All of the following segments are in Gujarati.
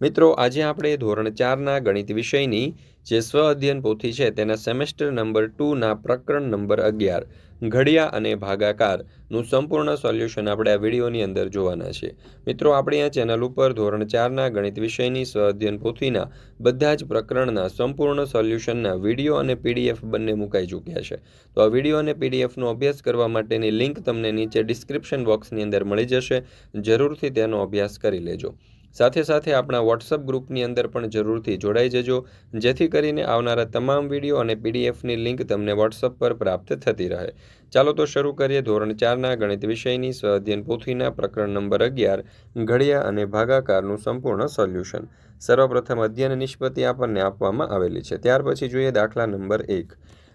મિત્રો, આજે આપણે ધોરણ ચારના ગણિત વિષયની જે સ્વ અધ્યયન પોથી છે તેના સેમેસ્ટર નંબર ટુના પ્રકરણ નંબર અગિયાર, ઘડિયા અને ભાગાકારનું સંપૂર્ણ સોલ્યુશન આપણે આ વિડીયોની અંદર જોવાના છે. મિત્રો, આપણે આ ચેનલ ઉપર ધોરણ ચારના ગણિત વિષયની સ્વ અધ્યયન પોથીના બધા જ પ્રકરણના સંપૂર્ણ સોલ્યુશનના વીડિયો અને પીડીએફ બંને મુકાઈ ચૂક્યા છે. તો આ વીડિયો અને પીડીએફનો અભ્યાસ કરવા માટેની લિંક તમને નીચે ડિસ્ક્રિપ્શન બોક્સની અંદર મળી જશે. જરૂરથી તેનો અભ્યાસ કરી લેજો. સાથે સાથે આપણા વોટ્સઅપ ગ્રુપની અંદર પણ જરૂરથી જોડાઈ જજો, જેથી કરીને આવનારા તમામ વીડિયો અને પીડીએફની લિંક તમને વોટ્સઅપ પર પ્રાપ્ત થતી રહે. ચાલો તો શરૂ કરીએ ધોરણ ચારના ગણિત વિષયની સ્વ અધ્યયન પોથીના પ્રકરણ નંબર અગિયાર, ઘડિયા અને ભાગાકારનું સંપૂર્ણ સોલ્યુશન. સર્વપ્રથમ અધ્યયન નિષ્પત્તિ આપણને આપવામાં આવેલી છે. ત્યાર પછી જોઈએ દાખલા નંબર એક.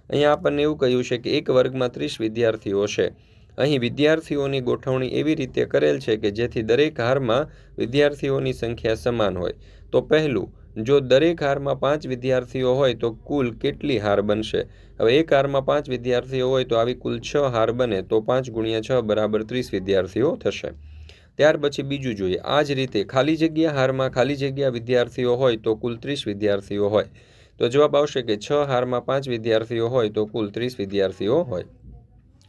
અહીંયા આપણને એવું કહ્યું છે કે એક વર્ગમાં ત્રીસ વિદ્યાર્થીઓ છે. અહીં વિદ્યાર્થીઓની ગોઠવણી એવી રીતે કરેલ છે કે જેથી દરેક હારમાં વિદ્યાર્થીઓની સંખ્યા સમાન હોય. તો પહેલું, જો દરેક હારમાં પાંચ વિદ્યાર્થીઓ હોય તો કુલ કેટલી હાર બનશે? હવે એક હારમાં પાંચ વિદ્યાર્થીઓ હોય તો આવી કુલ છ હાર બને તો પાંચ ગુણ્યા છ બરાબર ત્રીસ વિદ્યાર્થીઓ થશે. ત્યાર પછી બીજું જોઈએ. આ જ રીતે ખાલી જગ્યા હારમાં ખાલી જગ્યા વિદ્યાર્થીઓ હોય તો કુલ ત્રીસ વિદ્યાર્થીઓ હોય. તો જવાબ આવશે કે છ હારમાં પાંચ વિદ્યાર્થીઓ હોય તો કુલ ત્રીસ વિદ્યાર્થીઓ હોય.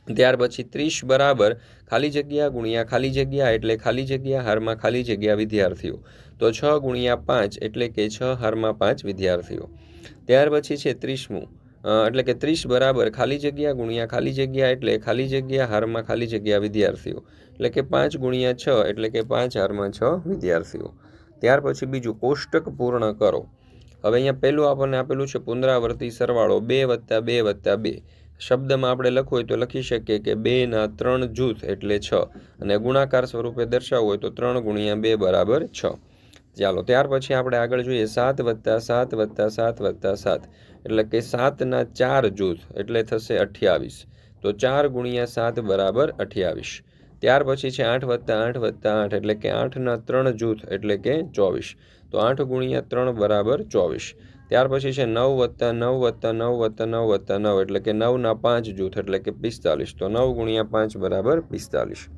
ત્યાર પછી ત્રીસ બરાબર ખાલી જગ્યા ગુણ્યા ખાલી જગ્યા એટલે ખાલી જગ્યા હારમાં ખાલી જગ્યા વિદ્યાર્થીઓ. તો છ ગુણ્યા પાંચ એટલે કે છ હારમાં પાંચ વિદ્યાર્થીઓ. ત્યાર પછી છે ત્રીસમું. એટલે કે ત્રીસ બરાબર ખાલી જગ્યા ગુણ્યા ખાલી જગ્યા એટલે ખાલી જગ્યા હારમાં ખાલી જગ્યા વિદ્યાર્થીઓ. એટલે કે પાંચ ગુણ્યા છ એટલે કે પાંચ હારમાં છ વિદ્યાર્થીઓ. ત્યાર પછી બીજું કોષ્ટક પૂર્ણ કરો. હવે અહીંયા પહેલું આપણને આપેલું છે પુનરાવર્તી સરવાળો બે વત્તા બે વત્તા બે. શબ્દમાં આપણે લખવું હોય તો લખી શકીએ કે બેના ત્રણ જૂથ એટલે છ. અને ગુણાકાર સ્વરૂપે દર્શાવવું હોય તો ત્રણ ગુણ્યા બે બરાબર છ. ચાલો, ત્યાર પછી આપણે આગળ જોઈએ સાત વત્તા સાત વત્તા સાત વત્તા સાત. એટલે કે સાતના ચાર જૂથ એટલે થશે અઠ્યાવીસ. તો ચાર ગુણ્યા સાત બરાબર અઠ્યાવીસ. ત્યાર પછી છે આઠ વત્તા આઠ વત્તા આઠ એટલે કે આઠના ત્રણ જૂથ એટલે કે ચોવીસ. તો આઠ ગુણ્યા ત્રણ બરાબર ચોવીસ. ત્યાર પછી છે નવ વત્તા નવ વત્તા નવ વત્તા નવ વત્તા નવ, એટલે કે નવના પાંચ જૂથ, એટલે કે પિસ્તાલીસ. તો નવ ગુણ્યા પાંચ બરાબર પિસ્તાલીસ.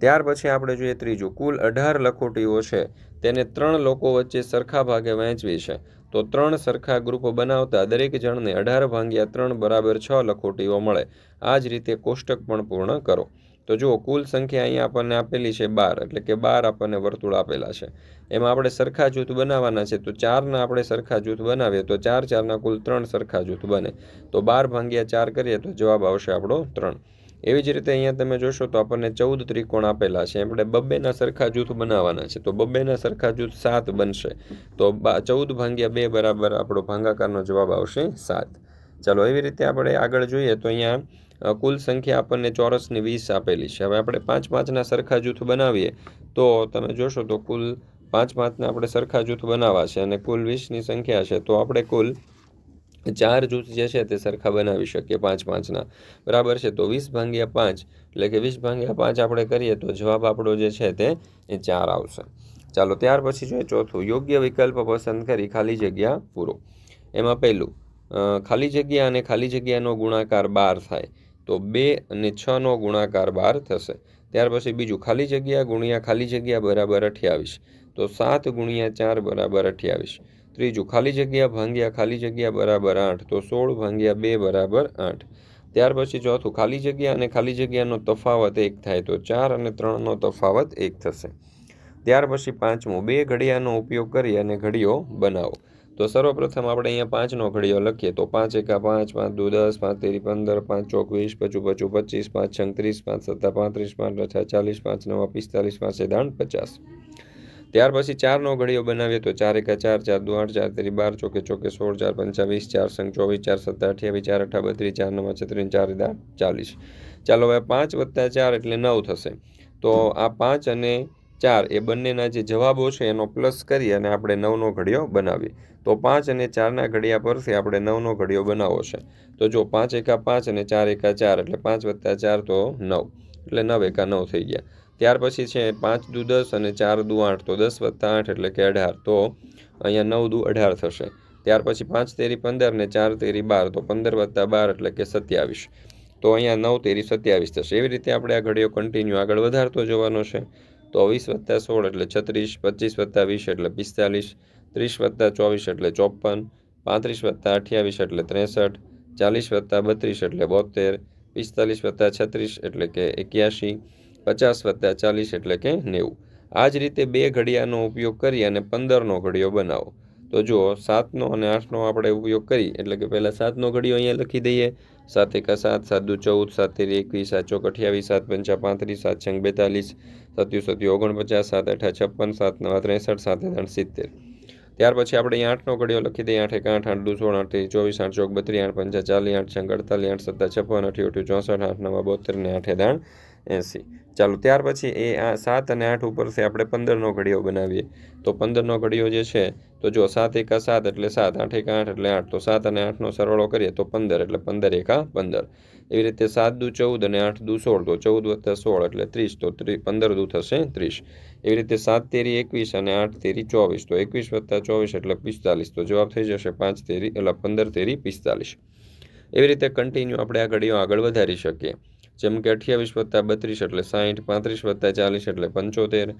ત્યાર પછી આપણે જોઈએ ત્રીજું. કુલ અઢાર લખોટીઓ છે. તેને ત્રણ લોકો વચ્ચે સરખા ભાગે વહેંચવી છે. તો ત્રણ સરખા ગ્રુપો બનાવતા દરેક જણને અઢાર ભાંગ્યા ત્રણ બરાબર છ લખોટીઓ મળે. આ જ રીતે કોષ્ટક પણ પૂર્ણ કરો. તો જુઓ, કુલ સંખ્યા અહીંયા આપણને આપેલી છે બાર, એટલે કે બાર આપણને વર્તુળ આપેલા છે. એમાં આપણે સરખા જૂથ બનાવવાના છે, તો ચારના આપણે સરખા જૂથ બનાવીએ, તો ચાર ચારના કુલ ત્રણ સરખા જૂથ બને. તો બાર ભાંગ્યા ચાર કરીએ, તો જવાબ આવશે આપણો ત્રણ. એવી જ રીતે અહીંયા તમે જોશો તો આપણને ચૌદ ત્રિકોણ આપેલા છે. આપણે બબ્બેના સરખા જૂથ બનાવવાના છે, તો બબ્બેના સરખા જૂથ સાત બનશે. તો ચૌદ ભાંગ્યા બે બરાબર આપણો ભાંગાકારનો જવાબ આવશે સાત. ચાલો, એવી રીતે આપણે આગળ જોઈએ તો અહીંયા કુલ સંખ્યા આપણને ચોરસની વીસ આપેલી છે. હવે આપણે પાંચ પાંચના સરખા જૂથ બનાવીએ તો તમે જોશો તો કુલ પાંચ પાંચના આપણે સરખા જૂથ બનાવવા છે અને કુલ વીસની સંખ્યા છે તો આપણે કુલ ચાર જૂથ જે છે તે સરખા બનાવી શકીએ પાંચ પાંચના. બરાબર છે? તો વીસ ભાંગ્યા પાંચ એટલે કે વીસ ભાંગ્યા પાંચ આપણે કરીએ તો જવાબ આપણો જે છે તે ચાર આવશે. ચાલો, ત્યાર પછી જોઈએ ચોથું. યોગ્ય વિકલ્પ પસંદ કરી ખાલી જગ્યા પૂરો. એમાં પહેલું ખાલી જગ્યા અને ખાલી જગ્યાનો ગુણાકાર બાર થાય. તો બે અને છનો ગુણાકાર બાર થશે. ત્યાર પછી બીજું ખાલી જગ્યા ગુણ્યા ખાલી જગ્યા બરાબર અઠ્યાવીસ. તો સાત ગુણ્યા ચાર બરાબર અઠ્યાવીસ. ત્રીજું ખાલી જગ્યા ભાંગ્યા ખાલી જગ્યા બરાબર આઠ. તો સોળ ભાંગ્યા બે બરાબર આઠ. ત્યાર પછી ચોથું ખાલી જગ્યા અને ખાલી જગ્યાનો તફાવત એક થાય તો ચાર અને ત્રણનો તફાવત એક થશે. ત્યાર પછી પાંચમું બે ઘડિયાનો ઉપયોગ કરી અને ઘડીઓ બનાવો. તો સર્વપ્રથમ આપણે અહીંયા પાંચનો ઘડિયો લખીએ. તો પાંચ એકા પાંચ પાંચ દુ દસ, પાંચ તેરી પંદર, પાંચ ચોક વીસ, પચું પચું પચીસ, પાંચ છંત્રીસ પાંચ સત્તા પાંત્રીસ, પાંચ અઠા ચાલીસ, પાંચ નવા પિસ્તાલીસ, પાંચ દાણ પચાસ. ત્યાર પછી ચારનો ઘડિયો બનાવીએ તો ચાર એકા ચાર ચાર દુ આઠ, ચાર તેરી બાર, ચોકે ચોકે સોળ, ચાર પંચાવીસ, ચાર સંઘ ચોવીસ, ચાર સત્તા અઠ્યાવીસ, ચાર અઠા બત્રીસ, ચાર નવા છત્રીસ, ચાર દાંડ ચાલીસ. ચાલો હવે પાંચ વત્તા ચાર એટલે નવ થશે. તો આ પાંચ અને ચાર, એ બંનેના જે જવાબો છે એનો પ્લસ કરી અને આપણે નવનો ઘડિયો બનાવીએ. તો પાંચ અને ચારના ઘડિયા પરથી આપણે નવનો ઘડિયો બનાવવો છે. તો જો પાંચ એકા પાંચ અને ચાર એકા ચાર એટલે પાંચ વત્તા ચાર તો નવ. એટલે નવ એકા નવ થઈ ગયા. ત્યાર પછી છે પાંચ દુ દસ અને ચાર દુ આઠ. તો દસ વત્તા આઠ એટલે કે અઢાર. તો અહીંયા નવ દુ અઢાર થશે. ત્યાર પછી પાંચ તેરી પંદર ને ચાર તેરી બાર. તો પંદર વત્તા બાર એટલે કે સત્યાવીસ. તો અહીંયા નવ તેરી સત્યાવીસ થશે. એવી રીતે આપણે આ ઘડીઓ કન્ટિન્યુ આગળ વધારતો જવાનો છે. તો વીસ વત્તા સોળ એટલે છત્રીસ, પચીસ વત્તા વીસ એટલે પિસ્તાલીસ, ત્રીસ વત્તા ચોવીસ એટલે ચોપન, પાંત્રીસ વત્તા અઠ્યાવીસ એટલે ત્રેસઠ, ચાલીસ વત્તા બત્રીસ એટલે બોતેર, પિસ્તાલીસ વત્તા છત્રીસ એટલે કે એક્યાસી, પચાસ વત્તા ચાલીસ એટલે કે નેવું. આ જ રીતે બે ઘડિયાનો ઉપયોગ કરી અને પંદરનો ઘડિયો બનાવો. તો જુઓ, સાતનો અને આઠનો આપણે ઉપયોગ કરી એટલે કે પહેલાં સાતનો ઘડીઓ અહીંયા લખી દઈએ. સાત એકા સાત સાત દુ ચૌદ, સાત તેરી એકવીસ, સાત ચોક અઠ્યાવીસ, સાત પંચા પાંત્રીસ, સાત છંગ બેતાલીસ સત્યુ સત્યુ ઓગણપચાસ, સાત અઠા છપ્પન, સાત નવા ત્રેસઠ, સાત ત્રણ સિત્તેર. ત્યાર પછી આપણે અહીં આઠનો ઘડીઓ લખી દઈએ. આઠ એક આઠ આઠ દુ સોળ, આઠ ત્રીસ, ચોવીસ, આઠ ચોક બત્રીસ, આઠ પંચા ચાલીસ, આઠ છંગ અડતાલીસ, આઠ સત્તા છપ્પન અઠ્યું અઠ્યું ચોસઠ, આઠ નવા બોતેર ને આઠે દાણ એંસી. ચાલો, ત્યાર પછી એ આ સાત અને આઠ ઉપરથી આપણે પંદરનો ઘડિયો બનાવીએ. તો પંદરનો ઘડિયો જે છે, તો જો સાત એકા સાત એટલે સાત, આઠ એકા આઠ એટલે આઠ. તો સાત અને આઠનો સરવાળો કરીએ તો પંદર એટલે પંદર એકા પંદર. એવી રીતે સાત દુ ચૌદ અને આઠ દુ સોળ. તો ચૌદ વત્તા સોળ એટલે ત્રીસ. તો ત્રી, પંદર દુ થશે ત્રીસ. એવી રીતે સાત તેરી એકવીસ અને આઠ તેરી ચોવીસ. તો એકવીસ વત્તા ચોવીસ એટલે પિસ્તાલીસ. તો જવાબ થઈ જશે પાંચ તેરી, એટલે પંદર તેરી પિસ્તાલીસ. એવી રીતે કન્ટિન્યુ આપણે આ ઘડીઓ આગળ વધારી શકીએ. જેમ કે અઠ્યાવીસ વત્તા બત્રીસ એટલે સાહીઠ, પાંત્રીસ વત્તા ચાલીસ એટલે પંચોતેર,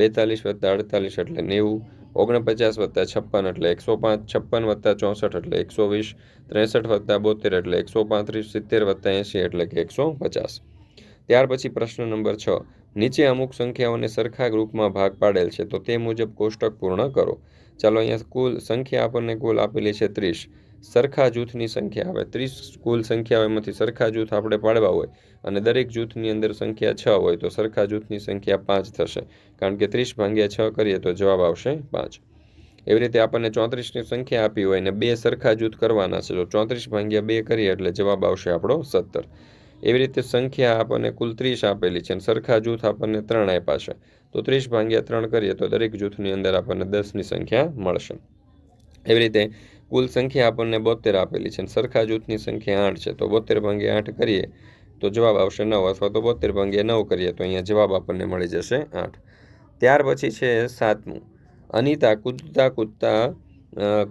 બેતાલીસ વત્તા અડતાલીસ એટલે નેવું, ઓગણપચાસ વત્તા છપ્પન એટલે એકસો પાંચ, છપ્પન વત્તા ચોસઠ એટલે એકસો વીસ, ત્રેસઠ વત્તા બોતેર એટલે એકસો પાંત્રીસ, સિત્તેર વત્તા એંશી એટલે કે એકસો પચાસ. ત્યાર પછી પ્રશ્ન નંબર છ. નીચે અમુક સંખ્યાઓને સરખા ગ્રુપમાં ભાગ પાડેલ છે, તો તે મુજબ કોષ્ટક પૂર્ણ કરો. ચાલો અહીંયા કુલ સંખ્યા આપણને કુલ આપેલી છે ત્રીસ. સરખા જૂથની સંખ્યા આવે. ત્રીસ કુલ સંખ્યાઓ એમાંથી સરખા જૂથ આપણે પાડવા હોય અને દરેક જૂથની અંદર સંખ્યા છ હોય તો સરખા જૂથની સંખ્યા પાંચ થશે. કારણ કે ત્રીસ ભાંગ્યા છ કરીએ તો જવાબ આવશે પાંચ. એવી રીતે આપણને ચોત્રીસની સંખ્યા આપી હોય અને બે સરખા જૂથ કરવાના છે તો ચોત્રીસ ભાંગ્યા બે કરીએ એટલે જવાબ આવશે આપણો સત્તર. એવી રીતે સંખ્યા આપણને કુલ ત્રીસ આપેલી છે અને સરખા જૂથ આપણને ત્રણ આપ્યા છે. તો ત્રીસ ભાંગ્યા ત્રણ કરીએ તો દરેક જૂથની અંદર આપણને દસની સંખ્યા મળશે. એવી રીતે કુલ સંખ્યા આપણને બોતેર આપેલી છે સરખા જૂથની સંખ્યા આઠ છે. તો બોતેર ભાંગ્યા આઠ કરીએ, તો જવાબ આવશે નવ અથવા તો બોતેર ભાંગ્યા નવ કરીએ, તો અહીંયા જવાબ આપણને મળી જશે આઠ. ત્યાર પછી છે સાતમું. અનિતા કૂદતા કૂદતા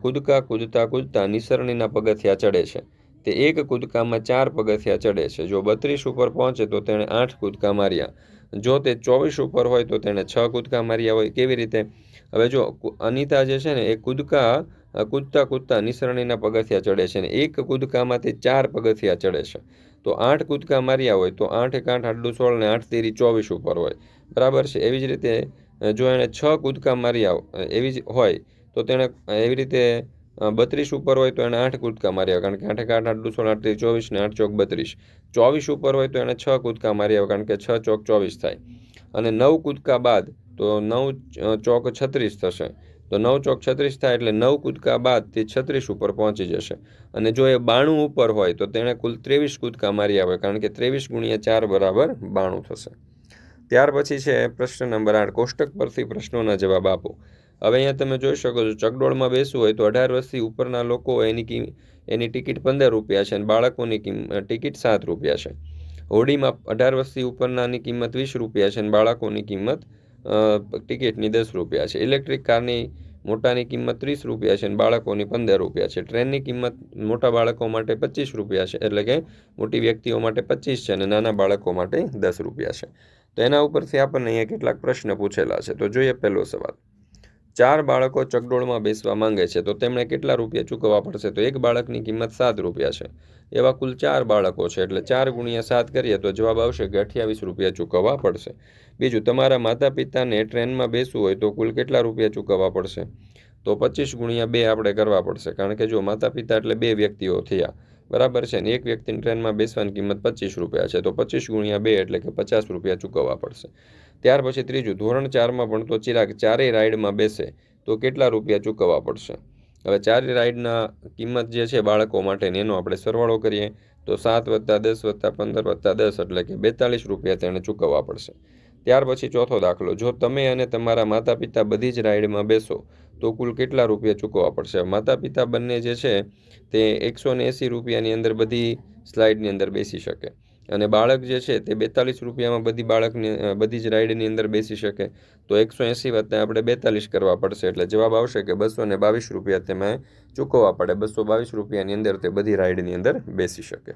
કૂદકા કૂદતા કૂદતા નિસરણીના પગથિયા ચડે છે. તે એક કૂદકામાં ચાર પગથિયા ચડે છે. જો બત્રીસ ઉપર પહોંચે તો તેણે આઠ કૂદકા માર્યા. જો તે ચોવીસ ઉપર હોય તો તેણે છ કૂદકા માર્યા હોય. કેવી રીતે? હવે જો અનિતા જે છે ને એ કૂદકા કૂદતા કૂદતા નિસરણીના પગથિયા ચડે છે અને એક કૂદકામાંથી ચાર પગથિયા ચડે છે. તો આઠ કૂદકા માર્યા હોય તો આઠ એક આઠ આટલું સોળ ને આઠ તેરી ચોવીસ ઉપર હોય. બરાબર છે? એવી જ રીતે જો એણે છ કૂદકા માર્યા એવી જ હોય, તો તેણે એવી રીતે બત્રીસ ઉપર હોય તો એણે આઠ કૂદકા માર્યા, કારણ કે આઠ આઠ આટલું સોળ, આઠ ચોવીસ ને આઠ ચોક બત્રીસ. ચોવીસ ઉપર હોય તો એણે છ કૂદકા માર્યા કારણ કે છ ચોક ચોવીસ થાય. અને નવ કૂદકા બાદ તો નવ ચોક છત્રીસ થશે. તો નવ ચોક છત્રીસ થાય એટલે નવ કૂદકા બાદ તે છત્રીસ ઉપર પહોંચી જશે. અને જો એ બાણું ઉપર હોય તો તેણે કુલ ત્રેવીસ કૂદકા મારી આવે, કારણ કે ત્રેવીસ ગુણ્યા ચાર બરાબર બાણું થશે. ત્યાર પછી છે પ્રશ્ન નંબર આઠ, કોષ્ટક પરથી પ્રશ્નોના જવાબ આપો. હવે અહીંયા તમે જોઈ શકો છો, ચકડોળમાં બેસવું હોય તો અઢાર વર્ષથી ઉપરના લોકો એની એની ટિકિટ પંદર રૂપિયા છે અને બાળકોની કિંમત ટિકિટ સાત રૂપિયા છે. હોડીમાં અઢાર વર્ષથી ઉપરનાની કિંમત વીસ રૂપિયા છે અને બાળકોની કિંમત ટિકિટની દસ રૂપિયા છે. ઇલેક્ટ્રિક કારની મોટાની કિંમત ત્રીસ રૂપિયા છે અને બાળકોની પંદર રૂપિયા છે. ટ્રેનની કિંમત મોટા બાળકો માટે પચીસ રૂપિયા છે એટલે કે મોટી વ્યક્તિઓ માટે પચીસ છે અને નાના બાળકો માટે દસ રૂપિયા છે. તો એના ઉપરથી આપણને અહીંયા કેટલાક પ્રશ્ન પૂછેલા છે. તો જોઈએ પહેલો સવાલ. ચાર બાળકો ચકડોળમાં બેસવા માંગે છે, તો તેમણે કેટલા રૂપિયા ચૂકવવા પડશે? તો એક બાળકની કિંમત સાત રૂપિયા છે. એવા કુલ ચાર બાળકો છે, એટલે ચાર ગુણ્યા સાત કરીએ તો જવાબ આવશે કે અઠ્યાવીસ રૂપિયા ચૂકવવા પડશે. બીજું, તમારા માતા પિતાને ટ્રેનમાં બેસવું હોય તો કુલ કેટલા રૂપિયા ચૂકવવા પડશે? તો પચીસ ગુણ્યા બે આપણે કરવા પડશે, કારણ કે જો માતા પિતા એટલે બે વ્યક્તિઓ થયા. બરાબર છે ને? એક વ્યક્તિની ટ્રેનમાં બેસવાની કિંમત પચીસ રૂપિયા છે, તો પચીસ ગુણ્યા બે એટલે કે પચાસ રૂપિયા ચૂકવવા પડશે. ત્યાર પછી ત્રીજું, ધોરણ ચારમાં ભણતો ચિરાગ ચારેય રાઈડમાં બેસે તો કેટલા રૂપિયા ચૂકવવા પડશે? હવે ચારેય રાઈડના કિંમત જે છે બાળકો માટેની, એનો આપણે સરવાળો કરીએ તો સાત વત્તા દસ વત્તા પંદર વત્તા દસ એટલે કે બેતાલીસ રૂપિયા તેણે ચૂકવવા પડશે. ત્યાર પછી ચોથો દાખલો, જો તમે અને તમારા માતા પિતા બધી જ રાઈડમાં બેસો તો કુલ કેટલા રૂપિયા ચૂકવવા પડશે? માતા પિતા બંને જે છે તે એકસો ને એંસી રૂપિયાની અંદર બધી સ્લાઇડની અંદર બેસી શકે. અને બાળક જે છે તે બેતાલીસ રૂપિયામાં બધી બાળકની બધી જ રાઈડની અંદર બેસી શકે. તો એકસો એંસી વત્તા આપણે બેતાલીસ કરવા પડશે. એટલે જવાબ આવશે કે બસો ને બાવીસ રૂપિયા તેમાં ચૂકવવા પડે. બસો બાવીસ રૂપિયાની અંદર તે બધી રાઈડની અંદર બેસી શકે.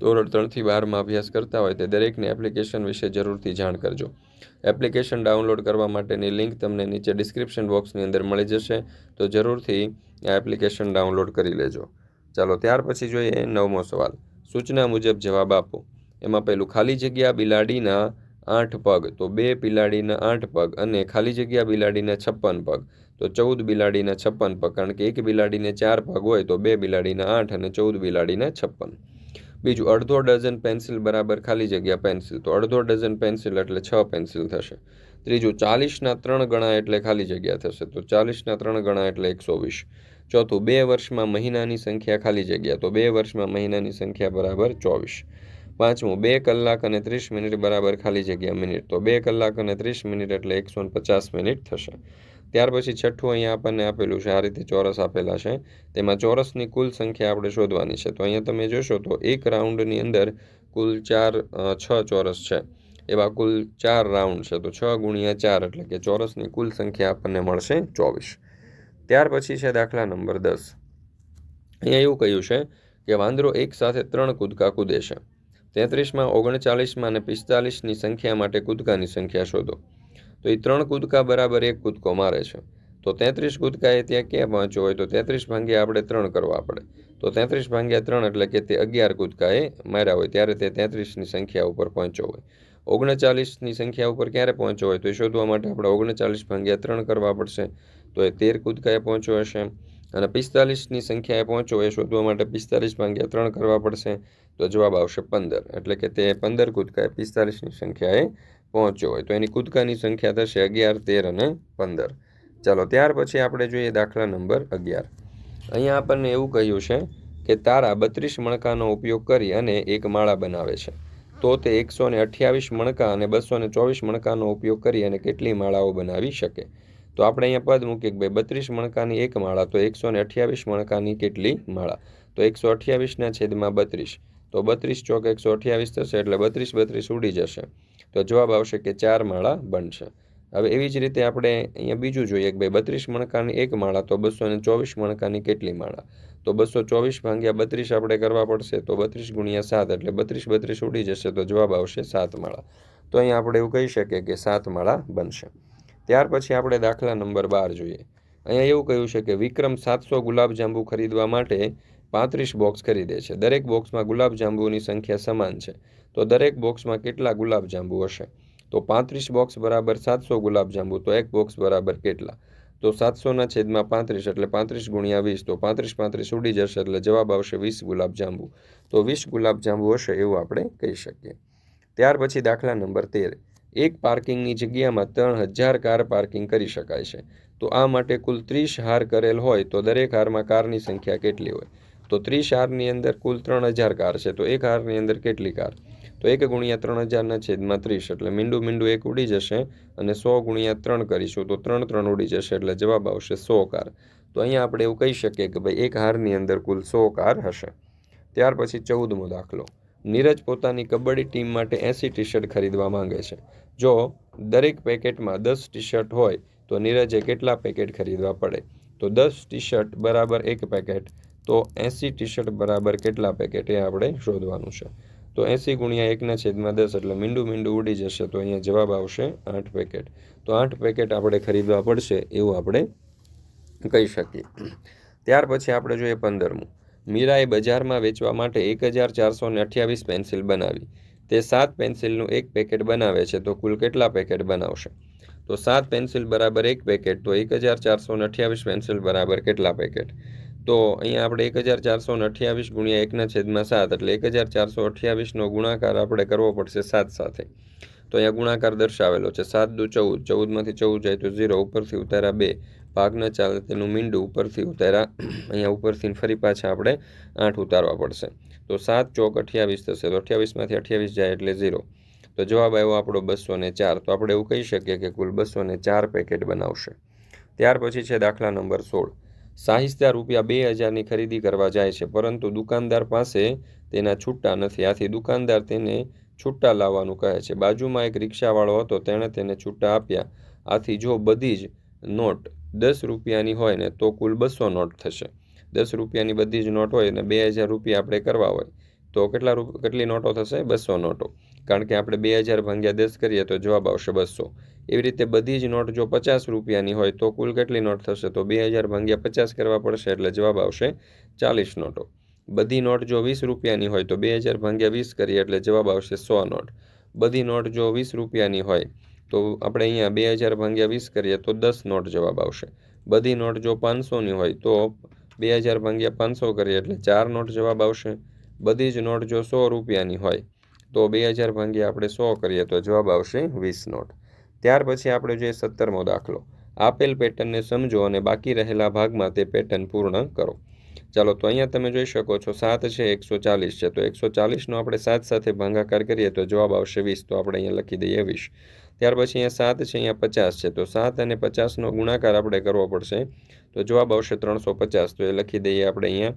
ધોરણ ત્રણથી બારમાં અભ્યાસ કરતા હોય તે દરેકને એપ્લિકેશન વિશે જરૂરથી જાણ કરજો. એપ્લિકેશન ડાઉનલોડ કરવા માટેની લિંક તમને નીચે ડિસ્ક્રિપ્શન બોક્સની અંદર મળી જશે, તો જરૂરથી આ એપ્લિકેશન ડાઉનલોડ કરી લેજો. ચાલો, ત્યાર પછી જોઈએ નવમો સવાલ. સૂચના મુજબ જવાબ આપો. એમાં પહેલું, ખાલી જગ્યા બિલાડીના આઠ પગ, તો બે બિલાડીના આઠ પગ અને ખાલી જગ્યા બિલાડીના છપ્પન પગ. તો ચૌદ બિલાડીના છપ્પન પગ, કારણ કે એક બિલાડીને ચાર પગ હોય તો બે બિલાડીના આઠ અને ચૌદ બિલાડીના છપ્પન. બીજું અડધો ડઝન પેન્સિલ બરાબર ખાલી જગ્યા પેન્સિલ. તો અડધો ડઝન પેન્સિલ એટલે છ પેન્સિલ થશે. ત્રીજું, ચાલીસના ત્રણ ગણા એટલે ખાલી જગ્યા થશે. તો ચાલીસના ત્રણ ગણા એટલે એકસો વીસ. ચોથું, બે વર્ષમાં મહિનાની સંખ્યા ખાલી જગ્યા. તો બે વર્ષમાં મહિનાની સંખ્યા બરાબર ચોવીસ. પાંચમું, બે કલાક અને ત્રીસ મિનિટ બરાબર ખાલી જગ્યા મિનિટ. તો બે કલાક અને ત્રીસ મિનિટ એટલે એકસો પચાસ મિનિટ થશે. ત્યાર પછી છઠ્ઠું અહીંયા આપણને આપેલું છે, આ રીતે ચોરસ આપેલા છે. તેમાં ચોરસની કુલ સંખ્યા આપણે શોધવાની છે. તો અહીંયા તમે જોશો તો એક રાઉન્ડની અંદર કુલ ચાર છ ચોરસ છે. એવા કુલ ચાર રાઉન્ડ છે. તો છ ગુણ્યા ચાર એટલે કે ચોરસની કુલ સંખ્યા આપણને મળશે ચોવીસ. ત્યાર પછી છે દાખલા નંબર દસ. અહીંયા એવું કહ્યું છે કે વાંદરો એક સાથે ત્રણ કૂદકા કૂદે છે. તેત્રીસમાં, ઓગણચાલીસમાં અને પિસ્તાલીસની સંખ્યા માટે કૂદકાની સંખ્યા શોધો. તો એ ત્રણ કૂદકા બરાબર એક કૂદકો મારે છે. તો તેત્રીસ કૂદકા એ ત્યાં ક્યાં પહોંચ્યો હોય તો તેત્રીસ ભાંગ્યા આપણે ત્રણ કરવા પડે. તો તેત્રીસ ભાંગ્યા ત્રણ એટલે કે તે અગિયાર કૂદકા એ માર્યા હોય ત્યારે તે તેત્રીસની સંખ્યા ઉપર પહોંચ્યો હોય. ઓગણચાલીસની સંખ્યા ઉપર ક્યારે પહોંચ્યો હોય તો એ શોધવા માટે આપણે ઓગણચાલીસ ભાંગ્યા ત્રણ કરવા પડશે. તો એ તેર કૂદકાએ પહોંચ્યો હશે અને પિસ્તાલીસની સંખ્યાએ પહોંચો એ શોધવા માટે પિસ્તાલીસ ભાગ્યા ત્રણ કરવા પડશે. તો જવાબ આવશે પંદર એટલે કે તે પંદર કૂદકાએ પિસ્તાલીસની સંખ્યાએ પહોંચ્યો હોય. તો એની કૂદકાની સંખ્યા થશે અગિયાર, તેર અને પંદર. ચાલો, ત્યાર પછી આપણે જોઈએ દાખલા નંબર અગિયાર. અહીંયા આપણને એવું કહ્યું છે કે તારા બત્રીસ મણકાનો ઉપયોગ કરી અને એક માળા બનાવે છે. તો તે એકસો ને અઠ્યાવીસ મણકા અને બસો ને ચોવીસ મણકાનો ઉપયોગ કરી અને કેટલી માળાઓ બનાવી શકે? તો આપણે અહીંયા પદ મૂકીએ કે ભાઈ, બત્રીસ મણકાની એક માળા, તો એકસો ને અઠ્યાવીસ મણકાની કેટલી માળા? તો એકસો અઠ્યાવીસના છેદમાં બત્રીસ. તો બત્રીસ ચોક એકસો અઠ્યાવીસ થશે એટલે બત્રીસ બત્રીસ ઉડી જશે. તો જવાબ આવશે કે ચાર માળા બનશે. હવે એવી જ રીતે આપણે અહીંયા બીજું જોઈએ કે ભાઈ બત્રીસ મણકાની એક માળા, તો બસો ને ચોવીસ મણકાની કેટલી માળા? તો બસો ચોવીસ ભાંગ્યા બત્રીસ આપણે કરવા પડશે, તો બત્રીસ ગુણ્યા સાત એટલે બત્રીસ બત્રીસ ઉડી જશે, તો જવાબ આવશે સાત માળા. તો અહીંયા આપણે એવું કહી શકીએ કે સાત માળા બનશે. ત્યાર પછી આપણે દાખલા નંબર બાર જોઈએ. અહીંયા એવું કહ્યું છે કે વિક્રમ સાતસો ગુલાબજાંબુ ખરીદવા માટે પાંત્રીસ બોક્સ ખરીદે છે. દરેક બોક્સમાં ગુલાબજાંબુની સંખ્યા સમાન છે. તો દરેક બોક્સમાં કેટલા ગુલાબજાંબુ હશે? તો પાંત્રીસ બોક્સ બરાબર સાતસો ગુલાબજાંબુ, તો એક બોક્સ બરાબર કેટલા? તો સાતસોના છેદમાં પાંત્રીસ એટલે પાંત્રીસ ગુણ્યા વીસ, તો પાંત્રીસ પાંત્રીસ ઉડી જશે એટલે જવાબ આવશે વીસ ગુલાબજાંબુ. તો વીસ ગુલાબજાંબુ હશે એવું આપણે કહી શકીએ. ત્યાર પછી દાખલા નંબર તેર. એક પાર્કિંગની જગ્યામાં ત્રણ હજાર કાર પાર્કિંગ કરી શકાય છે. તો આ માટે કુલ ત્રીસ હાર કરેલ હોય તો દરેક હારમાં કારની સંખ્યા કેટલી હોય? તો ત્રીસ હારની અંદર કુલ ત્રણ હજાર કાર છે. તો એક હારની અંદર કેટલી કાર? તો એક ગુણ્યા ત્રણ હજારના છેદમાં ત્રીસ, એટલે મીંડું મીંડું એક ઉડી જશે અને સો ગુણ્યા ત્રણ કરીશું તો ત્રણ ત્રણ ઉડી જશે, એટલે જવાબ આવશે સો કાર. તો અહીંયા આપણે એવું કહી શકીએ કે ભાઈ એક હારની અંદર કુલ સો કાર હશે. ત્યાર પછી ચૌદમો દાખલો. નીરજ પોતાની કબડ્ડી ટીમ માટે એંસી ટી શર્ટ ખરીદવા માંગે છે. જો દરેક પેકેટમાં દસ ટી શર્ટ હોય, તો નીરજે કેટલા પેકેટ ખરીદવા પડે? તો દસ ટી શર્ટ બરાબર એક પેકેટ તો એંસી ટી શર્ટ બરાબર કેટલા પેકેટ એ આપણે શોધવાનું છે? તો એંસી ગુણ્યા એકના છેદમાં દસ એટલે મીંડું મીંડું ઉડી જશે તો અહીંયા જવાબ આવશે આઠ પેકેટ તો આઠ પેકેટ આપણે ખરીદવા પડશે એવું આપણે કહી શકીએ. ત્યાર પછી આપણે જોઈએ પંદરમું. મીરાએ બજારમાં વેચવા માટે એક હજાર ચારસો ને અઠ્યાવીસ પેન્સિલ બનાવી. તે સાત પેન્સિલનું એક પેકેટ બનાવે છે તો કુલ કેટલા પેકેટ બનાવશે? તો સાત પેન્સિલ બરાબર એક પેકેટ તો એક હજાર ચારસો ને અઠ્યાવીસ પેન્સિલ બરાબર કેટલા પેકેટ તો અહીંયા આપણે એક હજાર ચારસો અઠ્યાવીસ ગુણ્યા એકના છેદમાં સાત એટલે એક હજાર ચારસો અઠ્યાવીસનો ગુણાકાર આપણે કરવો પડશે સાત સાથે. તો અહીંયા ગુણાકાર દર્શાવેલો છે. સાત દુ ચૌદ. ચૌદમાંથી ચૌદ જાય તો ઝીરો. ઉપરથી ઉતારા બે. ભાગ ન ચાલે તેનું મીંડું ઉપરથી ઉતાર્યા. અહીંયા ઉપરથી ફરી પાછા આપણે આઠ ઉતારવા પડશે. તો સાત ચોક અઠ્યાવીસ થશે. તો અઠ્યાવીસમાંથી અઠ્યાવીસ જાય એટલે ઝીરો. તો જવાબ આવ્યો આપણો બસો ને ચાર. તો આપણે એવું કહી શકીએ કે કુલ બસો ને ચાર પેકેટ બનાવશે. ત્યાર પછી છે દાખલા નંબર સોળ. સાહિત્યા રૂપિયા બે હજારની ખરીદી કરવા જાય છે, પરંતુ દુકાનદાર પાસે તેના છૂટા નથી. આથી દુકાનદાર તેને છૂટા લાવવાનું કહે છે. બાજુમાં એક રિક્ષાવાળો હતો, તેણે તેને છૂટા આપ્યા. આથી જો બધી જ નોટ દસ રૂપિયાની હોય ને, તો કુલ બસો નોટ થશે. દસ રૂપિયાની બધી જ નોટ હોય ને, બે હજાર રૂપિયા આપણે કરવા હોય. તો કેટલા રૂપ, કેટલી નોટો થશે? બસો નોટો. કારણ કે આપણે બે હજાર ભાંગ્યા દસ કરીએ તો જવાબ આવશે બસો. એવી રીતે બધી જ નોટ જો પચાસ રૂપિયાની હોય તો કુલ કેટલી નોટ થશે? તો બે હજાર ભાંગ્યા પચાસ કરવા પડશે એટલે જવાબ આવશે ચાલીસ નોટો. બધી નોટ જો વીસ રૂપિયાની હોય તો બે હજાર ભાંગ્યા વીસ કરીએ એટલે જવાબ આવશે સો નોટ. બધી નોટ જો વીસ રૂપિયાની હોય તો આપણે અહીંયા બે હજાર ભાંગ્યા વીસ કરીએ તો દસ નોટ જવાબ આવશે. બધી નોટ જો પાંચસોની હોય તો બે હજાર ભાંગ્યા પાંચસો કરીએ એટલે ચાર નોટ જવાબ આવશે. બધી જ નોટ જો સો રૂપિયાની હોય, તો બે હજાર ભાંગી આપણે સો કરીએ તો જવાબ આવશે વીસ નોટ. ત્યાર પછી આપણે જોઈએ સત્તરમો દાખલો. આપેલ પેટર્નને સમજો અને બાકી રહેલા ભાગમાં તે પેટર્ન પૂર્ણ કરો. ચાલો, તો અહીંયા તમે જોઈ શકો છો સાત છે, એકસો ચાલીસ છે. તો એકસો ચાલીસનો આપણે સાત સાથે ભાંગાકાર કરીએ તો જવાબ આવશે વીસ. તો આપણે અહીંયા લખી દઈએ વીસ. ત્યાર પછી અહીંયા સાત છે, અહીંયા પચાસ છે. તો સાત અને પચાસનો ગુણાકાર આપણે કરવો પડશે. તો જવાબ આવશે ત્રણસો પચાસ. તો એ લખી દઈએ આપણે અહીંયા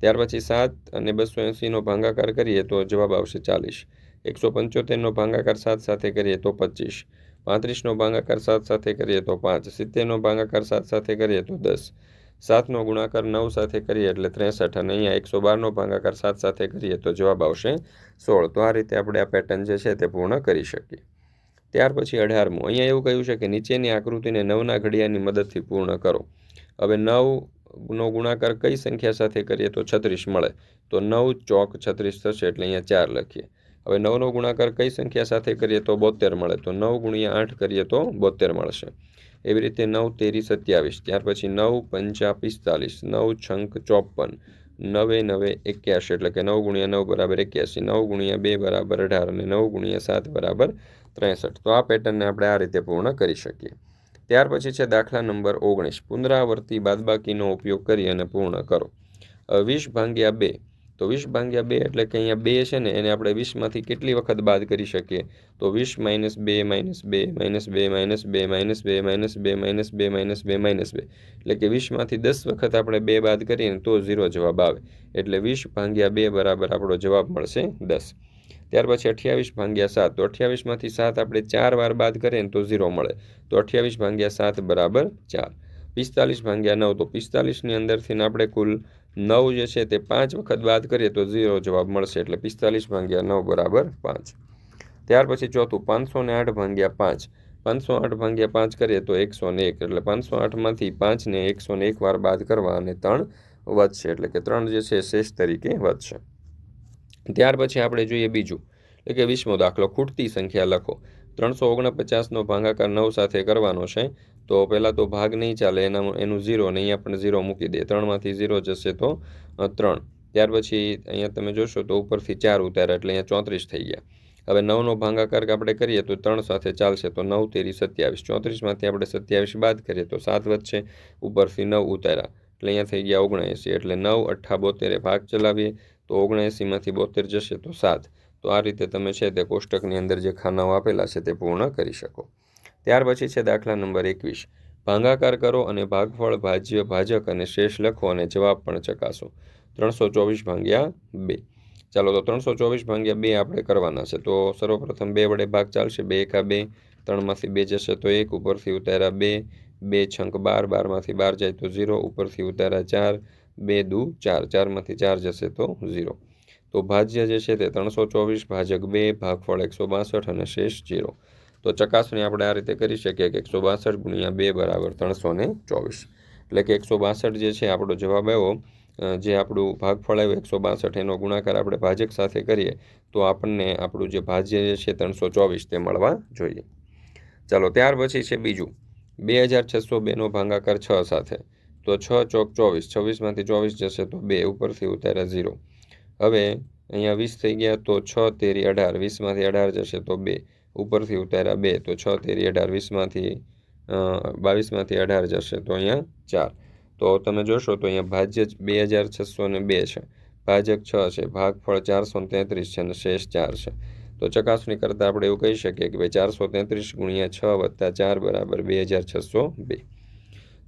ત્યાર પછી સાત અને બસો એંસીનો ભાંગાકાર કરીએ તો જવાબ આવશે ચાલીસ. એકસો પંચોતેરનો ભાંગાકાર સાત સાથે કરીએ તો પચીસ. પાંત્રીસનો ભાંગાકાર સાત સાથે કરીએ તો પાંચ. સિત્તેરનો ભાંગાકાર સાત સાથે કરીએ તો દસ. સાતનો ગુણાકાર નવ સાથે કરીએ એટલે ત્રેસઠ અને અહીંયા એકસો બારનો ભાંગાકાર સાત સાથે કરીએ તો જવાબ આવશે સોળ. તો આ રીતે આપણે આ પેટર્ન જે છે તે પૂર્ણ કરી શકીએ. ત્યાર પછી અઢારમું. અહીંયા એવું કહ્યું છે કે નીચેની આકૃતિને નવના ઘડિયાળની મદદથી પૂર્ણ કરો. હવે નવનો ગુણાકાર કઈ સંખ્યા સાથે કરીએ તો છત્રીસ મળે. તો નવ ચોક છત્રીસ થશે એટલે અહીંયા ચાર લખીએ. હવે નવનો ગુણાકાર કઈ સંખ્યા સાથે કરીએ તો બોતેર મળે. તો નવ ગુણ્યા આઠ કરીએ તો બોતેર મળશે. એવી રીતે નવ તેરી સત્યાવીસ. ત્યાર પછી નવ પંચા પિસ્તાલીસ. નવ છંક ચોપન. નવે નવે એક્યાસી એટલે કે નવ ગુણ્યા નવ બરાબર એક્યાસી નવ ગુણ્યા બે બરાબર અઢાર અને નવ ગુણ્યા સાત બરાબર ત્રેસઠ. તો આ પેટર્નને આપણે આ રીતે પૂર્ણ કરી શકીએ. ત્યાર પછી છે દાખલા નંબર ઓગણીસ. પુનરાવર્તી બાદબાકીનો ઉપયોગ કરી અને પૂર્ણ કરો. વીસ ભાંગ્યા બે. તો વીસ ભાંગ્યા બે એટલે કે અહીંયા બે છે ને, એને આપણે વીસમાંથી કેટલી વખત બાદ કરી શકીએ? તો વીસ માઇનસ બે માઇનસ બે માઇનસ બે માઇનસ બે માઇનસ બે માઇનસ બે માઇનસ બે માઇનસ બે માઇનસ બે. એટલે કે વીસમાંથી દસ વખત આપણે બે બાદ કરીએ ને તો ઝીરો જવાબ આવે. એટલે વીસ ભાંગ્યા બે બરાબર આપણો જવાબ મળશે દસ. ત્યાર પછી અઠ્યાવીસ ભાગ્યા સાત. તો અઠ્યાવીસમાંથી સાત આપણે ચાર વાર બાદ કરીએ ને તો ઝીરો મળે. તો અઠ્યાવીસ ભાગ્યા સાત બરાબર ચાર. પિસ્તાલીસ ભાગ્યા નવ. તો પિસ્તાલીસની અંદરથી આપણે કુલ નવ જે છે તે પાંચ વખત બાદ કરીએ તો ઝીરો જવાબ મળશે. એટલે પિસ્તાલીસ ભાગ્યા નવ બરાબર પાંચ. ત્યાર પછી ચોથું, પાંચસો ને આઠ ભાગ્યા પાંચ. પાંચસો આઠ ભાગ્યા પાંચ કરીએ તો એકસો ને એક. એટલે પાંચસો આઠમાંથી પાંચને એકસો ને એક વાર બાદ કરવા અને ત્રણ વધશે. એટલે કે ત્રણ જે છે, શેષ તરીકે વધશે. ત્યાર પછી આપણે જોઈએ બીજું. એટલે કે વીસમો દાખલો, ખૂટતી સંખ્યા લખો. ત્રણસો ઓગણપચાસનો ભાગાકાર નવ સાથે કરવાનો છે, તો પહેલાં તો ભાગ નહીં ચાલે, એના એનું ઝીરો ને અહીંયા પણ ઝીરો મૂકી દે. ત્રણમાંથી ઝીરો જશે તો ત્રણ. ત્યાર પછી અહીંયા તમે જોશો તો ઉપરથી ચાર ઉતાર્યા, એટલે અહીંયા ચોત્રીસ થઈ ગયા. હવે નવનો ભાગાકાર આપણે કરીએ તો ત્રણ સાથે ચાલશે, તો નવ તેરી સત્યાવીસ. ચોત્રીસમાંથી આપણે સત્યાવીસ બાદ કરીએ તો સાત વધશે, ઉપરથી નવ ઉતાર્યા. એટલે અહીંયા થઈ ગયા ઓગણએંસી. એટલે નવ અઠ્ઠા બોતેરે ભાગ ચલાવીએ. તો ઓગણએંસીમાંથી બોતેર જશે તો સાત. તો આ રીતે તમે છે તે કોષ્ટકની અંદર જે ખાનાઓ આપેલા છે તે પૂર્ણ કરી શકો. ત્યાર પછી છે દાખલા નંબર એકવીસ. ભાંગાકાર કરો અને ભાગફળ, ભાજ્ય, ભાજક અને શેષ લખો અને જવાબ પણ ચકાસો. ત્રણસો ચોવીસ ભાંગ્યા બે. ચાલો તો ત્રણસો ચોવીસ ભાંગ્યા બે આપણે કરવાના છે. તો સર્વપ્રથમ બે વડે ભાગ ચાલશે. બે એકા બે. ત્રણમાંથી બે જશે તો એક. ઉપરથી ઉતાર્યા બે. બે છંક બાર. બારમાંથી બાર જાય તો ઝીરો. ઉપરથી ઉતાર્યા ચાર. બે દુ, ચાર ચારમાંથી ચાર જશે તો ઝીરો. તો ભાજ્ય જે છે તે ત્રણસો ચોવીસ, ભાજક બે, ભાગફળ એકસો બાસઠ અને શેષ ઝીરો. તો ચકાસણી આપણે આ રીતે કરી શકીએ કે એકસો બાસઠ ગુણ્યા બે બરાબર ત્રણસો ને ચોવીસ. એટલે કે એકસો બાસઠ જે છે આપણો જવાબ આવ્યો જે આપણું ભાગફળ આવ્યું, એકસો બાસઠ, એનો ગુણાકાર આપણે ભાજક સાથે કરીએ, તો આપણને આપણું જે ભાજ્ય જે છે ત્રણસો ચોવીસ તે મળવા જોઈએ. ચાલો, ત્યાર પછી છે બીજું. બે હજાર છસો બેનો ભાગાકાર છ સાથે. તો છ ચોક ચોવીસ, છવ્વીસમાંથી ચોવીસ જશે તો બે ઉપરથી ઉતાર્યા ઝીરો હવે અહીંયા વીસ થઈ ગયા તો છ તેરી અઢાર, વીસમાંથી અઢાર જશે તો બે. ઉપરથી ઉતાર્યા બે તો છ તેરી અઢાર, વીસમાંથી બાવીસમાંથી અઢાર જશે તો અહીંયા ચાર. તો તમે જોશો તો અહીંયા ભાજ્ય બે હજાર છસો ને બે છે. ભાજક છ છે, ભાગફળ ચારસો ને તેત્રીસ છે અને શેષ ચાર છે. તો ચકાસણી કરતાં આપણે એવું કહી શકીએ કે ભાઈ ચારસો તેત્રીસ ગુણ્યા છ વત્તા ચાર બરાબર બે હજાર છસો બે.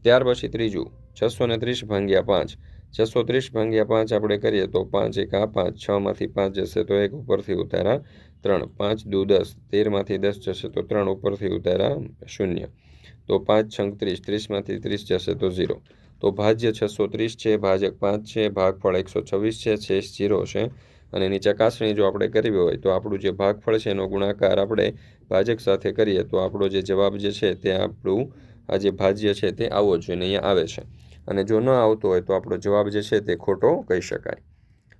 ત્યાર પછી ત્રીજું. છસો ને ત્રીસ ભાંગ્યા પાંચ. છસો ત્રીસ ભાંગ્યા પાંચ આપણે કરીએ તો પાંચ એક આ પાંચ છમાંથી પાંચ જશે તો એક ઉપરથી ઉતારા ત્રણ. પાંચ દુ દસ તેરમાંથી દસ જશે તો ત્રણ ઉપરથી ઉતારા શૂન્ય. તો પાંચ છંગ ત્રીસ ત્રીસમાંથી ત્રીસ જશે તો ઝીરો. તો ભાજ્ય છસો ત્રીસ છે, ભાજક પાંચ છે, ભાગફળ એકસો છવ્વીસ છે શેષ ઝીરો છે. અને એની ચકાસણી જો આપણે કરવી હોય તો આપણું જે ભાગફળ છે એનો ગુણાકાર આપણે ભાજક સાથે કરીએ તો આપણો જે જવાબ જે છે તે આપણું આ જે ભાજ્ય છે તે આવવો જોઈએ ને અહીંયા આવે છે. અને જો ન આવતો હોય તો આપણો જવાબ જે છે તે ખોટો કહી શકાય.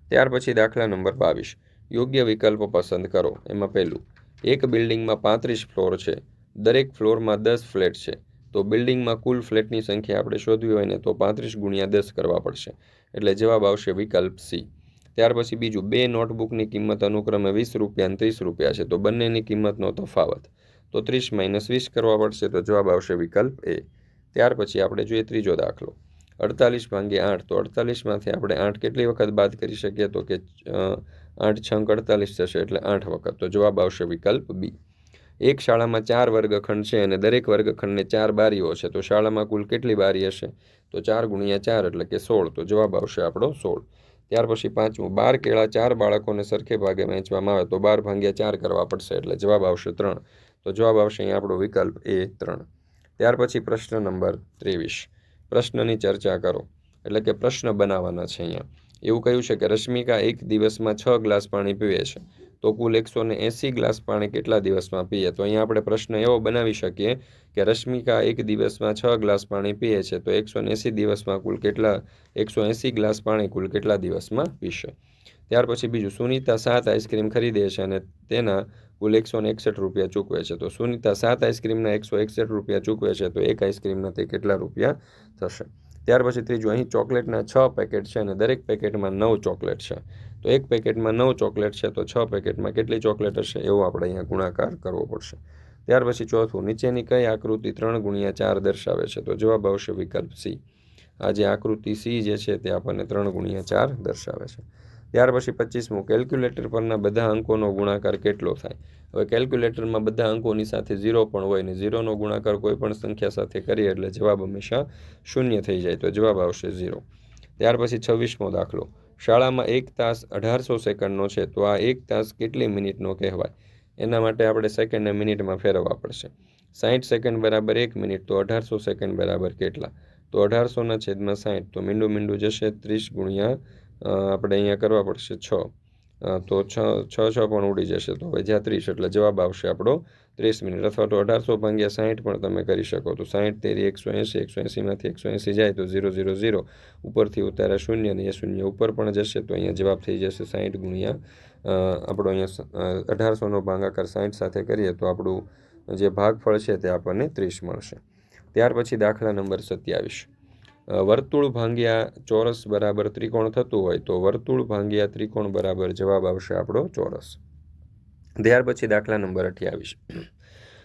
ત્યાર પછી દાખલા નંબર બાવીસ. યોગ્ય વિકલ્પ પસંદ કરો. એમાં પહેલું, એક બિલ્ડિંગમાં પાંત્રીસ ફ્લોર છે. દરેક ફ્લોરમાં દસ ફ્લેટ છે. તો બિલ્ડિંગમાં કુલ ફ્લેટની સંખ્યા આપણે શોધવી હોય ને તો પાંત્રીસ ગુણ્યા દસ કરવા પડશે. એટલે જવાબ આવશે વિકલ્પ સી. ત્યાર પછી બીજું, બે નોટબુકની કિંમત અનુક્રમે વીસ રૂપિયા અને ત્રીસ રૂપિયા છે. તો બંનેની કિંમતનો તફાવત. તો ત્રીસ માઇનસ વીસ કરવા પડશે તો જવાબ આવશે વિકલ્પ એ. ત્યાર પછી આપણે જોઈએ ત્રીજો દાખલો. અડતાલીસ ભાંગી આઠ. તો અડતાલીસમાંથી આપણે આઠ કેટલી વખત બાદ કરી શકીએ તો કે આઠ છંક અડતાલીસ થશે એટલે આઠ વખત. તો જવાબ આવશે વિકલ્પ બી. એક શાળામાં ચાર વર્ગખંડ છે અને દરેક વર્ગખંડને ચાર બારીઓ છે. તો શાળામાં કુલ કેટલી બારી હશે? તો ચાર ગુણ્યા ચાર એટલે કે સોળ. તો જવાબ આવશે આપણો સોળ. ત્યાર પછી પાંચમું. બાર કેળા ચાર બાળકોને સરખે ભાગે વહેંચવામાં આવે તો બાર ભાંગ્યા ચાર કરવા પડશે એટલે જવાબ આવશે ત્રણ. તો જવાબ આવશે અહીંયા આપણો વિકલ્પ એ ત્રણ. ત્યાર પછી પ્રશ્ન નંબર ત્રેવીસ. પ્રશ્નની ચર્ચા કરો. એટલે કે પ્રશ્ન બનાવવાના છે અહીંયા. એવું કહ્યું છે કે રશ્મિકા એક દિવસમાં છ ગ્લાસ પાણી પીવે છે. તો કુલ એકસો ને એંસી ગ્લાસ પાણી કેટલા દિવસમાં પીએ? તો અહીંયા આપણે પ્રશ્ન એવો બનાવી શકીએ કે રશ્મિકા એક દિવસમાં છ ગ્લાસ પાણી પીએ છે. તો એકસો એંસી દિવસમાં કુલ કેટલા, એકસો એંસી ગ્લાસ પાણી કુલ કેટલા દિવસમાં પીશે? ત્યાર પછી બીજું, સુનિતા સાત આઈસ્ક્રીમ ખરીદે છે અને તેના કુલ એકસો ને એકસઠ રૂપિયા ચૂકવે છે. તો સુનિતા સાત આઈસ્ક્રીમના એકસો એકસઠ રૂપિયા ચૂકવે છે, તો એક આઈસ્ક્રીમના તે કેટલા રૂપિયા થશે? ત્યાર પછી ત્રીજું, અહીં ચોકલેટના છ પેકેટ છે અને દરેક પેકેટમાં નવ ચોકલેટ છે. તો એક પેકેટમાં નવ ચોકલેટ છે, તો છ પેકેટમાં કેટલી ચોકલેટ હશે? એવો આપણે અહીંયા ગુણાકાર કરવો પડશે. ત્યાર પછી ચોથું, નીચેની કઈ આકૃતિ ત્રણ ગુણ્યા ચાર દર્શાવે છે? તો જવાબ આવશે વિકલ્પ સી. આ જે આકૃતિ સી જે છે તે આપણને ત્રણ ગુણ્યા ચાર દર્શાવે છે. ત્યાર પછી પચીસમું કેલ્ક્યુલેટર પરના બધા અંકોનો ગુણાકાર કેટલો થાય? હવે કેલ્ક્યુલેટરમાં બધા અંકોની સાથે ઝીરો પણ હોય ને ઝીરોનો ગુણાકાર કોઈ પણ સંખ્યા સાથે કરીએ એટલે જવાબ હંમેશા શૂન્ય થઈ જાય, તો જવાબ આવશે ઝીરો ત્યાર પછી છવ્વીસમો દાખલો. શાળામાં એક તાસ અઢારસો સેકન્ડનો છે, તો આ એક તાસ કેટલી મિનિટનો કહેવાય? એના માટે આપણે સેકન્ડને મિનિટમાં ફેરવવા પડશે. સાહીઠ સેકન્ડ બરાબર એક મિનિટ, તો અઢારસો સેકન્ડ બરાબર કેટલા? તો અઢારસોના છેદમાં સાહીઠ તો મીંડું મીંડું જશે ત્રીસ ગુણ્યા આપણે અહીંયા કરવા પડશે છ. તો છ છ છ પણ ઉડી જશે. તો હવે જ્યાં ત્રીસ એટલે જવાબ આવશે આપણો ત્રીસ મિનિટ. અથવા તો અઢારસો ભાંગ્યા સાહીઠ પણ તમે કરી શકો. તો સાહીઠ તેરી એકસો એંસી એકસો એંસીમાંથી એકસો એંસી જાય તો ઝીરો ઝીરો ઝીરો. ઉપરથી ઉતારે શૂન્ય ને એ શૂન્ય ઉપર પણ જશે તો અહીંયા જવાબ થઈ જશે સાહીઠ ગુણ્યા આપણો અહીંયા અઢારસોનો ભાગાકાર સાહીઠ સાથે કરીએ તો આપણું જે ભાગફળ છે તે આપણને ત્રીસ મળશે. ત્યાર પછી દાખલા નંબર સત્યાવીસ. વર્તુળ ભાંગ્યા ચોરસ બરાબર ત્રિકોણ થતું હોય તો વર્તુળ ભાંગ્યા ત્રિકોણ બરાબર જવાબ આવશે આપણો ચોરસ. ત્યાર પછી દાખલા નંબર અઠ્યાવીસ.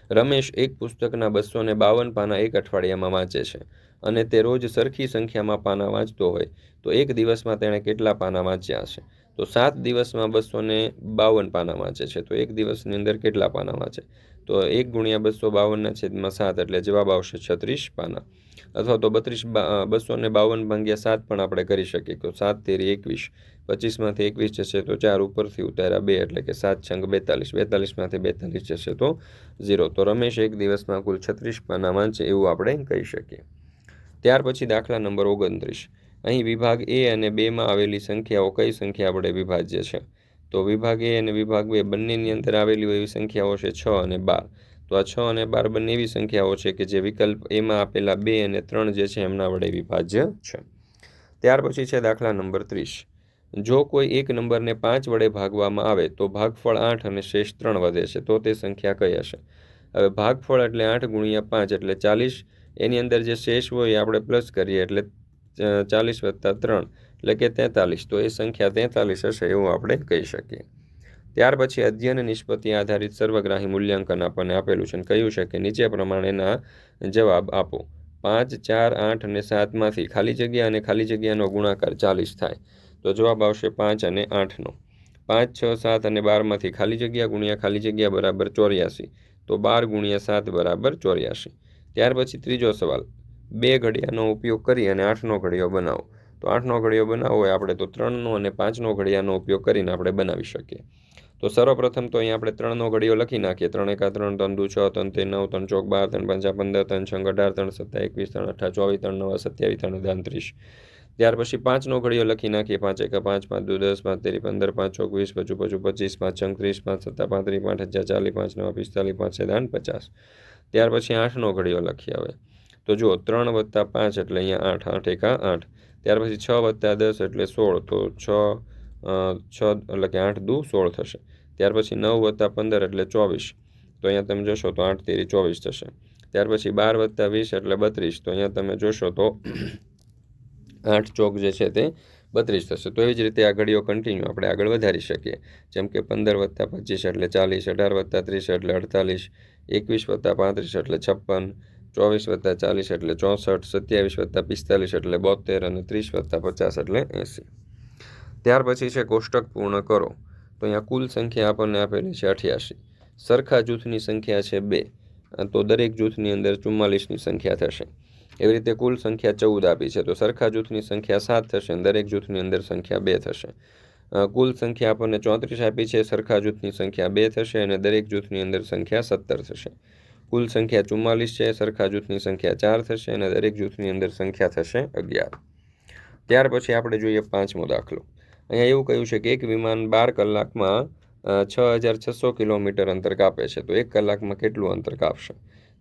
રમેશ એક પુસ્તકના બસો ને બાવન પાના એક અઠવાડિયામાં વાંચે છે અને તે રોજ સરખી સંખ્યામાં પાના વાંચતો હોય તો એક દિવસમાં તેણે કેટલા પાના વાંચ્યા હશે? તો સાત દિવસમાં બસો ને બાવન પાના વાંચે છે. તો એક દિવસની અંદર કેટલા પાના વાંચે? તો એક ગુણ્યા બસો બાવનના છેદમાં સાત એટલે જવાબ આવશે છત્રીસ પાના. અથવા તો બત્રીસ બસો ને બાવન ભાંગ્યા સાત પણ આપણે કરી શકીએ. તો સાત તેરી એકવીસ. પચીસમાંથી એકવીસ જશે તો ચાર ઉપરથી ઉતાર્યા બે, એટલે કે સાત છંગ બેતાલીસ. બેતાલીસમાંથી બેતાલીસ જશે તો ઝીરો. તો રમેશ એક દિવસમાં કુલ છત્રીસ પાના વાંચે એવું આપણે કહી શકીએ. ત્યાર પછી દાખલા નંબર ઓગણત્રીસ. અહીં વિભાગ એ અને બેમાં આવેલી સંખ્યાઓ કઈ સંખ્યા આપણે વિભાજ્ય છે? તો વિભાગ એ અને વિભાગ બે બંનેની અંદર આવેલી એવી સંખ્યાઓ છે છ અને બાર. તો આ છ અને બાર બંને એવી સંખ્યાઓ છે કે જે વિકલ્પ એમાં આપેલા બે અને ત્રણ જે છે એમના વડે વિભાજ્ય છે. ત્યાર પછી છે દાખલા નંબર ત્રીસ. જો કોઈ એક નંબરને પાંચ વડે ભાગવામાં આવે તો ભાગફળ આઠ અને શેષ ત્રણ વધે છે. તો તે સંખ્યા કઈ હશે? હવે ભાગફળ એટલે આઠ ગુણ્યા પાંચ એટલે ચાલીસ. એની અંદર જે શેષ હોય એ આપણે પ્લસ કરીએ એટલે ચાલીસ વત્તા ત્રણ એટલે કે તેતાલીસ. તો એ સંખ્યા તેતાલીસ હશે એવું આપણે કહી શકીએ. ત્યાર પછી અધ્યયન નિષ્પત્તિ આધારિત સર્વગ્રાહી મૂલ્યાંકન આપણને આપેલું છે અને કહ્યું છે કે નીચે પ્રમાણેના જવાબ આપો. પાંચ, ચાર, આઠ અને સાતમાંથી ખાલી જગ્યા અને ખાલી જગ્યાનો ગુણાકાર ચાલીસ થાય. તો જવાબ આવશે પાંચ અને આઠનો પાંચ, છ, સાત અને બારમાંથી ખાલી જગ્યા ગુણ્યા ખાલી જગ્યા બરાબર ચોર્યાસી. તો બાર ગુણ્યા સાત બરાબર ચોર્યાસી. ત્યાર પછી ત્રીજો સવાલ. બે ઘડિયાનો ઉપયોગ કરી અને આઠનો ઘડિયો બનાવો. તો આઠનો ઘડિયો બનાવવો હોય આપણે તો ત્રણનો અને પાંચનો ઘડિયાનો ઉપયોગ કરીને આપણે બનાવી શકીએ. તો સર્વપ્રથમ તો અહીંયા આપણે ત્રણનો ઘડિયો લખી નાખીએ. ત્રણ એકા, ત્રણ ત્રણ, દુ, છ, ત્રણ તે નવ, ત્રણ, ચોક, બાર, ત્રણ, પંચા પંદર, ત્રણ છંગ અઢાર ત્રણ, સત્તા, એકવીસ, ત્રણ, અઠા, ચોવીસ, ત્રણ, નવ, સત્યાવીસ, ત્રણ દાન ત્રીસ. ત્યાર પછી પાંચનો ઘડિયો લખી નાખીએ. પાંચ એકા, પાંચ પાંચ, દુ, દસ, પાંચ, તેરી, પંદર, પાંચ, ચોક, વીસ પચું પચું પચીસ, પાંચ છંગ ત્રીસ, પાંચ, સત્તા પાંત્રીસ પાંચ, હજાર, ચાલીસ, પાંચ, નવા, પિસ્તાલીસ, પાંચ દાન, પચાસ. ત્યાર પછી આઠનો ઘડિયો લખીએ હવે. તો જુઓ, ત્રણ વત્તા પાંચ એટલે અહીંયા આઠ આઠ એકા, આઠ. ત્યાર પછી છ વત્તા દસ એટલે સોળ. તો છ છ, એટલે કે આઠ, દુ, સોળ થશે. ત્યાર પછી નવ વત્તા પંદર એટલે ચોવીસ. તો અહીંયા તમે જોશો તો આઠ તેરી ચોવીસ થશે. ત્યાર પછી બાર વત્તા વીસ એટલે બત્રીસ. તો અહીંયા તમે જોશો તો આઠ ચોક જે છે તે બત્રીસ થશે. તો એવી જ રીતે આ ઘડીઓ કન્ટિન્યુ આપણે આગળ વધારી શકીએ. જેમ કે પંદર વત્તા પચીસ એટલે ચાલીસ, અઢાર વત્તા ત્રીસ એટલે અડતાલીસ, એકવીસ વત્તા પાંત્રીસ એટલે છપ્પન, ચોવીસ વત્તા ચાલીસ એટલે ચોસઠ, સત્યાવીસ વત્તા પિસ્તાલીસ એટલે બોતેર અને ત્રીસ વત્તા પચાસ એટલે એંસી. ત્યાર પછી છે કોષ્ટક પૂર્ણ કરો. તો અહીંયા કુલ સંખ્યા આપણને આપેલી છે અઠ્યાસી. સરખા જૂથની સંખ્યા છે બે. તો દરેક જૂથની અંદર ચુમ્માલીસની સંખ્યા થશે. એવી રીતે કુલ સંખ્યા ચૌદ આપી છે. તો સરખા જૂથની સંખ્યા સાત થશે અને દરેક જૂથની અંદર સંખ્યા બે થશે. કુલ સંખ્યા આપણને ચોત્રીસ આપી છે. સરખા જૂથની સંખ્યા બે થશે અને દરેક જૂથની અંદર સંખ્યા સત્તર થશે. કુલ સંખ્યા ચુમ્માલીસ છે. સરખા જૂથની સંખ્યા ચાર થશે અને દરેક જૂથની અંદર સંખ્યા થશે અગિયાર. ત્યાર પછી આપણે જોઈએ પાંચમો દાખલો. અહીંયા એવું કહ્યું છે કે એક વિમાન બાર કલાકમાં છ હજાર છસો કિલોમીટર અંતર કાપે છે. તો એક કલાકમાં કેટલું અંતર કાપશે?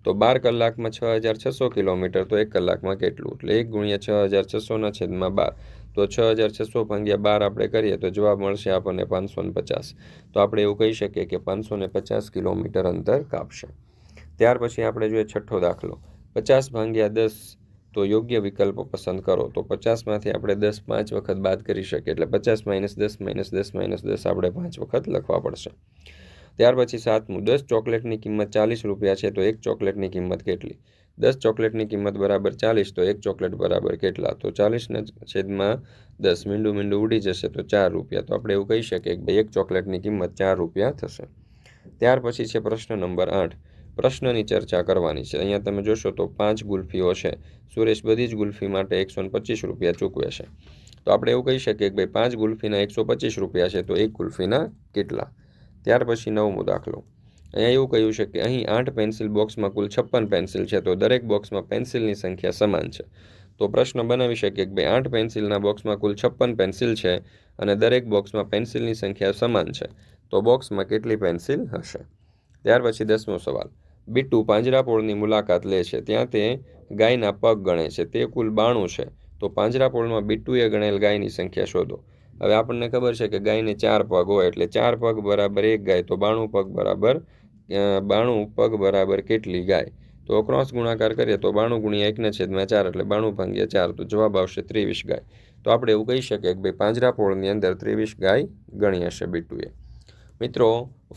તો બાર કલાકમાં છ હજાર છસો કિલોમીટર, તો એક કલાકમાં કેટલું? એટલે એક ગુણ્યા છ હજાર છસોના છેદમાં બાર. તો છ હજાર છસો ભાગ્યા બાર આપણે કરીએ તો જવાબ મળશે આપણને પાંચસો ને પચાસ. તો આપણે એવું કહી શકીએ કે પાંચસો ને પચાસ કિલોમીટર અંતર કાપશે. ત્યાર પછી આપણે જોઈએ છઠ્ઠો દાખલો. પચાસ ભાગ્યા દસ તો યોગ્ય વિકલ્પો પસંદ કરો. તો પચાસમાંથી આપણે દસ પાંચ વખત બાદ કરી શકીએ. એટલે પચાસ માઇનસ દસ માઇનસ દસ માઇનસ દસ આપણે પાંચ વખત લખવા પડશે. ત્યાર પછી સાતમું, દસ ચોકલેટની કિંમત ચાલીસ રૂપિયા છે, તો એક ચોકલેટની કિંમત કેટલી? દસ ચોકલેટની કિંમત બરાબર ચાલીસ, તો એક ચોકલેટ બરાબર કેટલા? તો ચાલીસના છેદમાં દસ મીંડું મીંડું ઉડી જશે, તો ચાર રૂપિયા. તો આપણે એવું કહી શકીએ કે ભાઈ, એક ચોકલેટની કિંમત ચાર રૂપિયા થશે. ત્યાર પછી છે પ્રશ્ન નંબર આઠ. પ્રશ્નની ચર્ચા કરવાની છે. અહીંયા તમે જોશો તો પાંચ ગુલ્ફીઓ છે. સુરેશ બધી જ ગુલ્ફી માટે એકસો પચીસ રૂપિયા ચૂકવે છે. તો આપણે એવું કહી શકીએ કે ભાઈ પાંચ ગુલ્ફીના એકસો પચીસ રૂપિયા છે તો એક ગુલ્ફીના કેટલા? ત્યાર પછી નવમો દાખલો. અહીંયા એવું કહ્યું છે કે અહીં આઠ પેન્સિલ બોક્સમાં કુલ છપ્પન પેન્સિલ છે તો દરેક બોક્સમાં પેન્સિલની સંખ્યા સમાન છે. તો પ્રશ્ન બનાવી શકીએ કે ભાઈ આઠ પેન્સિલના બોક્સમાં કુલ છપ્પન પેન્સિલ છે અને દરેક બોક્સમાં પેન્સિલની સંખ્યા સમાન છે. તો બોક્સમાં કેટલી પેન્સિલ હશે? ત્યાર પછી દસમો સવાલ. બિટ્ટુ પાંજરાપોળની મુલાકાત લે છે. ત્યાં તે ગાયના પગ ગણે છે. તે કુલ બાણું છે. તો પાંજરાપોળમાં બિટ્ટુએ ગણેલ ગાયની સંખ્યા શોધો. હવે આપણને ખબર છે કે ગાયને ચાર પગ હોય એટલે ચાર પગ બરાબર એક ગાય. તો બાણું પગ બરાબર બાણું પગ બરાબર કેટલી ગાય? તો ક્રોસ ગુણાકાર કરીએ તો બાણું ગુણ્યા એકના છેદમાં ચાર એટલે બાણું ભાંગ્યા ચાર. તો જવાબ આવશે ત્રેવીસ ગાય. તો આપણે એવું કહી શકીએ કે ભાઈ પાંજરાપોળની અંદર ત્રેવીસ ગાય ગણી હશે બિટ્ટુએ મિત્રો,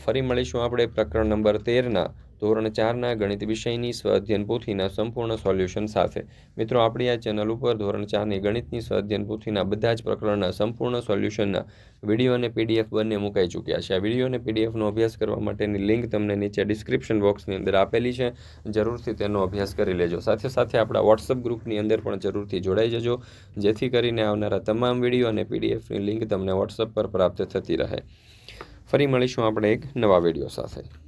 ફરી મળીશું આપણે પ્રકરણ નંબર તેરના ધોરણ ચારના ગણિત વિષયની સ્વઅધ્યયન પોથીના સંપૂર્ણ સોલ્યુશન સાથે. મિત્રો, આપણી આ ચેનલ ઉપર ધોરણ ચારની ગણિતની સ્વઅધ્યયન પોથીના બધા જ પ્રકરણના સંપૂર્ણ સોલ્યુશનના વીડિયો અને પીડીએફ બંને મુકાઈ ચૂક્યા છે. આ વીડિયો અને પીડીએફનો અભ્યાસ કરવા માટેની લિંક તમને નીચે ડિસ્ક્રિપ્શન બોક્સની અંદર આપેલી છે. જરૂરથી તેનો અભ્યાસ કરી લેજો. સાથે સાથે આપણા વોટ્સઅપ ગ્રુપની અંદર પણ જરૂરથી જોડાઈ જજો. જેથી કરીને આવનારા તમામ વીડિયો અને પીડીએફની લિંક તમને વોટ્સઅપ પર પ્રાપ્ત થતી રહે. ફરી મળીશું આપણે એક નવા વીડિયો સાથે.